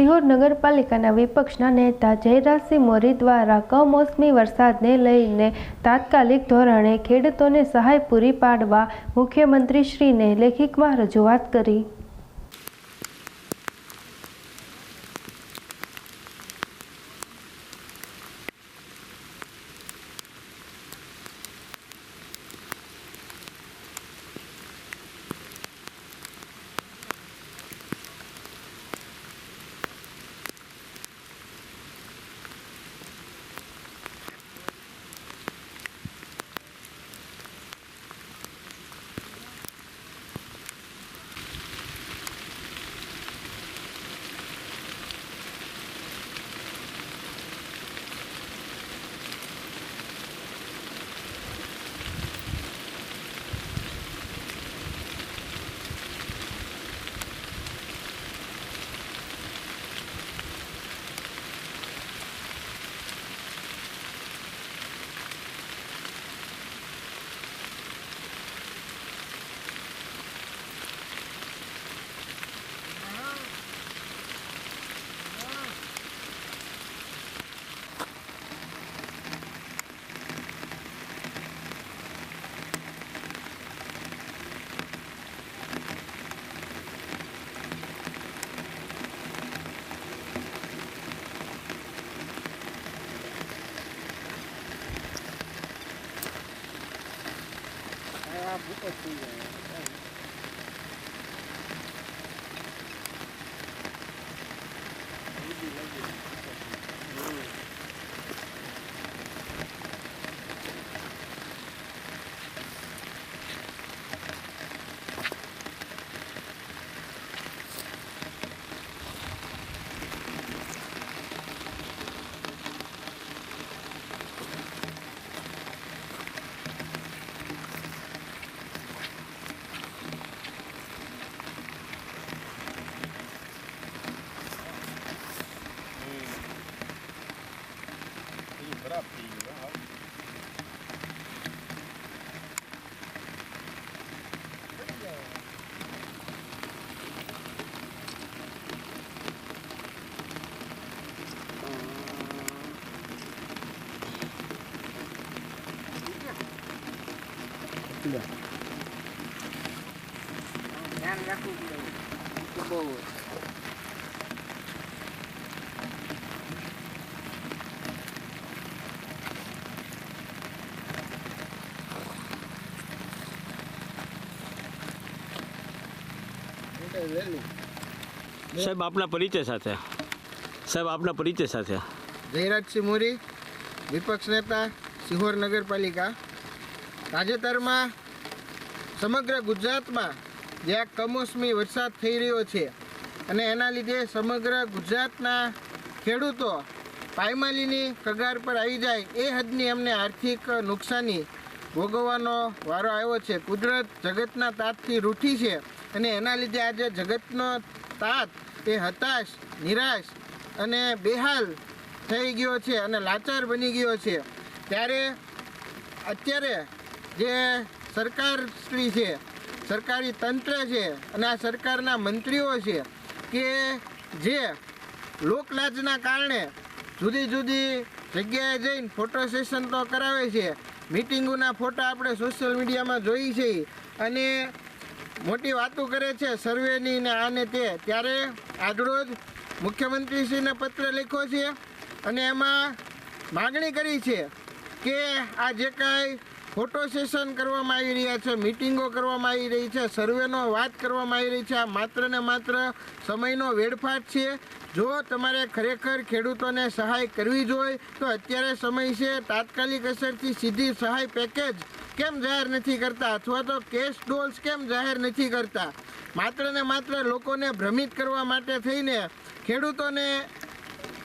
સિહોર નગરપાલિકાના વિપક્ષના નેતા જયરાજસિંહ મોરી દ્વારા કમોસમી વરસાદને લઈને તાત્કાલિક ધોરણે ખેડૂતોને સહાય પૂરી પાડવા મુખ્યમંત્રીશ્રીને લેખિતમાં રજૂઆત કરી. ધ્યાન રાખવું પડે બહુ સાહેબ આપના પરિચય સાથે સાહેબ આપના પરિચય સાથે જયરાજસિંહ મોરી વિપક્ષ નેતા સિહોર નગરપાલિકા તાજેતરમાં સમગ્ર ગુજરાતમાં જ્યાં કમોસમી વરસાદ થઈ રહ્યો છે અને એના લીધે સમગ્ર ગુજરાતના ખેડૂતો પાયમાલીની કગાર પર આવી જાય એ હદની અમને આર્થિક નુકસાની ભોગવવાનો વારો આવ્યો છે. કુદરત જગતના તાતથી રૂઠી છે અને એના લીધે આજે જગતનો તાત એ હતાશ, નિરાશ અને બેહાલ થઈ ગયો છે અને લાચાર બની ગયો છે. ત્યારે અત્યારે જે સરકાર શ્રી છે, સરકારી તંત્ર છે અને આ સરકારના મંત્રીઓ છે કે જે લોકલાજના કારણે જુદી જુદી જગ્યાએ જઈને ફોટો સેશન તો કરાવે છે. મિટિંગોના ફોટા આપણે સોશિયલ મીડિયામાં જોઈ છે અને મોટી વાતો કરે છે સર્વેની ને આને તે. ત્યારે આજરોજ મુખ્યમંત્રીશ્રીને પત્ર લખ્યો છે અને એમાં માગણી કરી છે કે આ જે કાંઈ ફોટો સેશન કરવામાં આવી રહ્યા છે, મિટિંગો કરવામાં આવી રહી છે, સર્વેનો વાત કરવામાં આવી રહી છે. આ માત્ર ને માત્ર સમયનો વેડફાટ છે. જો તમારે ખરેખર ખેડૂતોને સહાય કરવી જોઈએ, તો અત્યારે સમય છે તાત્કાલિક અસરથી સીધી સહાય પેકેજ કેમ જાહેર નથી કરતા? અથવા તો કેશ ડોલ્સ કેમ જાહેર નથી કરતા? માત્ર ને માત્ર લોકોને ભ્રમિત કરવા માટે થઈને ખેડૂતોને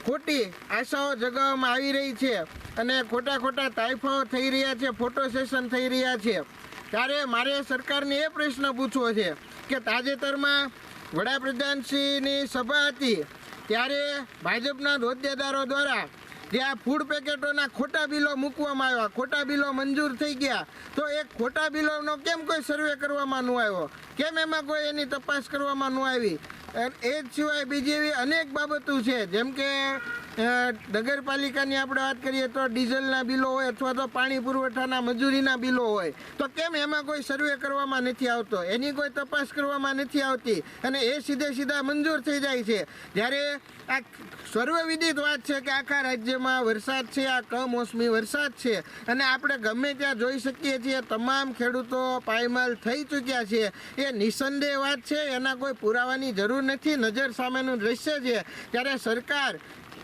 ખોટી આશાઓ જગાવવામાં આવી રહી છે. અને ખોટા ખોટા તાઇફાઓ થઈ રહ્યા છે, ફોટો સેશન થઈ રહ્યા છે. ત્યારે મારે સરકારને એ પ્રશ્ન પૂછવો છે કે તાજેતરમાં વડાપ્રધાનશ્રીની સભા હતી, ત્યારે ભાજપના હોદ્દેદારો દ્વારા જે આ ફૂડ પેકેટોના ખોટા બિલો મૂકવામાં આવ્યા, ખોટા બિલો મંજૂર થઈ ગયા, તો એ ખોટા બિલોનો કેમ કોઈ સર્વે કરવામાં ન આવ્યો? કેમ એમાં કોઈ એની તપાસ કરવામાં ન આવી? એ જ સિવાય બીજી એવી અનેક બાબતો છે, જેમ કે નગરપાલિકાની આપણે વાત કરીએ તો ડીઝલના બિલો હોય અથવા તો પાણી પુરવઠાના મજૂરીના બિલો હોય, તો કેમ એમાં કોઈ સર્વે કરવામાં નથી આવતો? એની કોઈ તપાસ કરવામાં નથી આવતી અને એ સીધે સીધા મંજૂર થઈ જાય છે. જ્યારે આ સર્વવિદિત વાત છે કે આખા રાજ્યમાં વરસાદ છે, આ કમોસમી વરસાદ છે અને આપણે ગમે ત્યાં જોઈ શકીએ છીએ, તમામ ખેડૂતો પાયમાલ થઈ ચૂક્યા છે. એ નિસંદેહ વાત છે, એના કોઈ પુરાવાની જરૂર નથી, નજર સામેનું દ્રશ્ય છે. ત્યારે સરકાર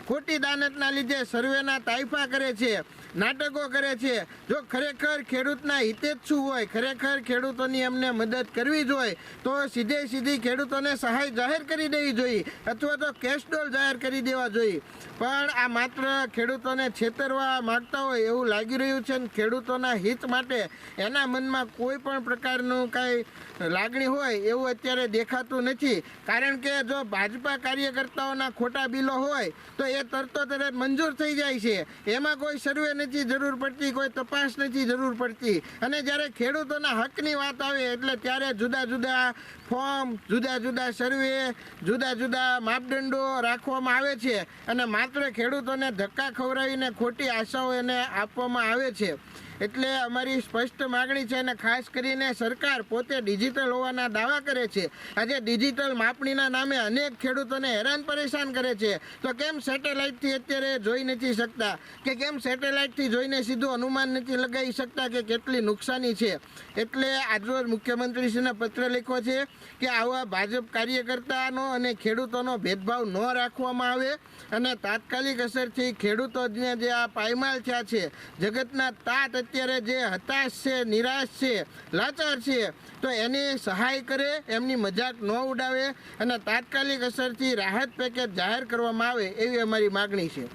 ખોટી દાનતના લીધે સર્વેના તાઇફા કરે છે, નાટકો કરે છે. જો ખરેખર ખેડૂતના હિતેચ્છુ હોય, ખરેખર ખેડૂતોની એમને મદદ કરવી જોઈએ, તો સીધે સીધી ખેડૂતોને સહાય જાહેર કરી દેવી જોઈએ, અથવા તો કેશ જાહેર કરી દેવા જોઈએ. પણ આ માત્ર ખેડૂતોને છેતરવા માગતા હોય એવું લાગી રહ્યું છે અને ખેડૂતોના હિત માટે એના મનમાં કોઈ પણ પ્રકારનું કાંઈ લાગણી હોય એવું અત્યારે દેખાતું નથી. કારણ કે જો ભાજપા કાર્યકર્તાઓના ખોટા બિલો હોય, તો એ તરતો તરત મંજૂર થઈ જાય છે. એમાં કોઈ સર્વે નથી જરૂર પડતી, કોઈ તપાસ નથી જરૂર પડતી. અને જ્યારે ખેડૂતોના હકની વાત આવે એટલે ત્યારે જુદા જુદા ફોર્મ, જુદા જુદા સર્વે, જુદા જુદા માપદંડો રાખવામાં આવે છે. અને માત્ર ખેડૂતોને ધક્કા ખવડાવીને ખોટી આશાઓ એને આપવામાં આવે છે. એટલે અમારી સ્પષ્ટ માગણી છે અને ખાસ કરીને સરકાર પોતે ડિજિટલ હોવાના દાવા કરે છે. આજે ડિજિટલ માપણીના નામે અનેક ખેડૂતોને હેરાન પરેશાન કરે છે. તો કેમ સેટેલાઇટથી અત્યારે જોઈ નથી શકતા? કે કેમ સેટેલાઇટથી જોઈને સીધું અનુમાન નથી લગાવી શકતા કે કેટલી નુકસાની છે? એટલે આજરોજ મુખ્યમંત્રીશ્રીને પત્ર લખ્યો છે કે આવા ભાજપ કાર્યકર્તાનો અને ખેડૂતોનો ભેદભાવ ન રાખવામાં આવે અને તાત્કાલિક અસરથી ખેડૂતોને જે આ પાયમાલ થયા છે, જગતના તાત અત્યારે જે હતાશ છે, નિરાશ છે, લાચાર છે, તો એની સહાય કરે, એમની મજાક ન ઉડાવે અને તાત્કાલિક અસરથી રાહત પેકેજ જાહેર કરવામાં આવે એવી અમારી માગણી છે.